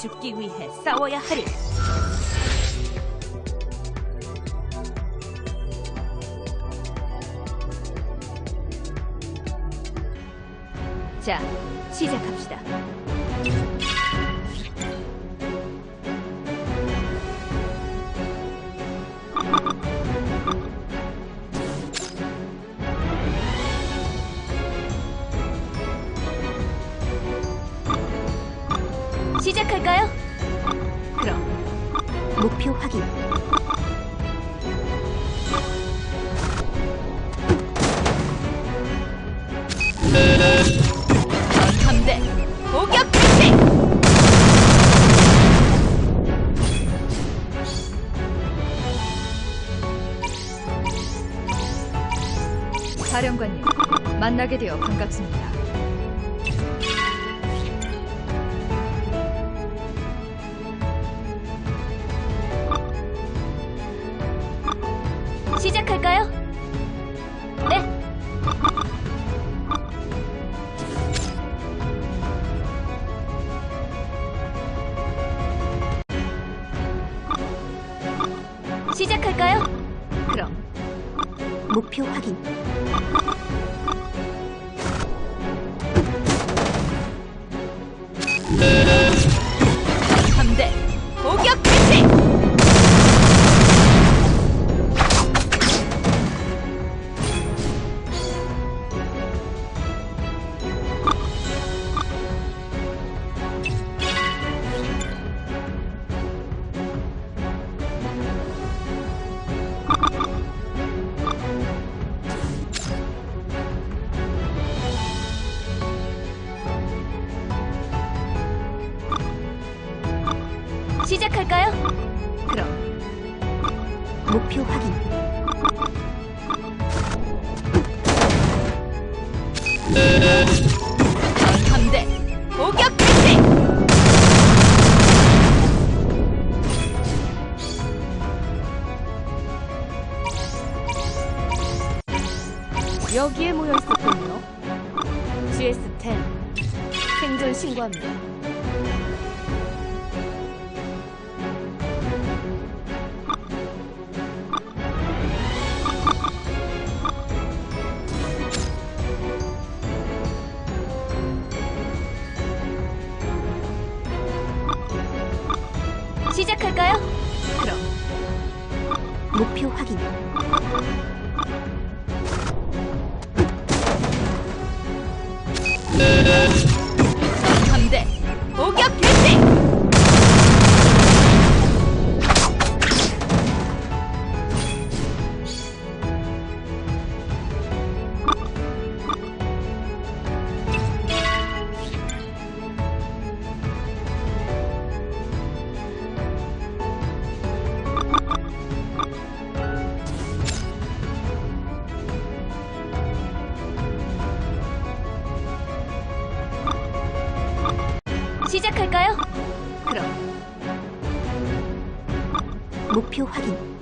죽기 위해 싸워야 하리. 자, 시작합시다. 시작할까요? 그럼 목표 확인. 사령관님, 만나게 되어 반갑습니다. 시작할까요? 네. 시작할까요? 목표 확인. 시작할까요? 그럼 목표 확인. 전함대 공격 개시! 여기에 모여 있었군요. GS10 생존 신고합니다. 시작할까요? 그럼 목표 확인. 시작할까요? 그럼 목표 확인.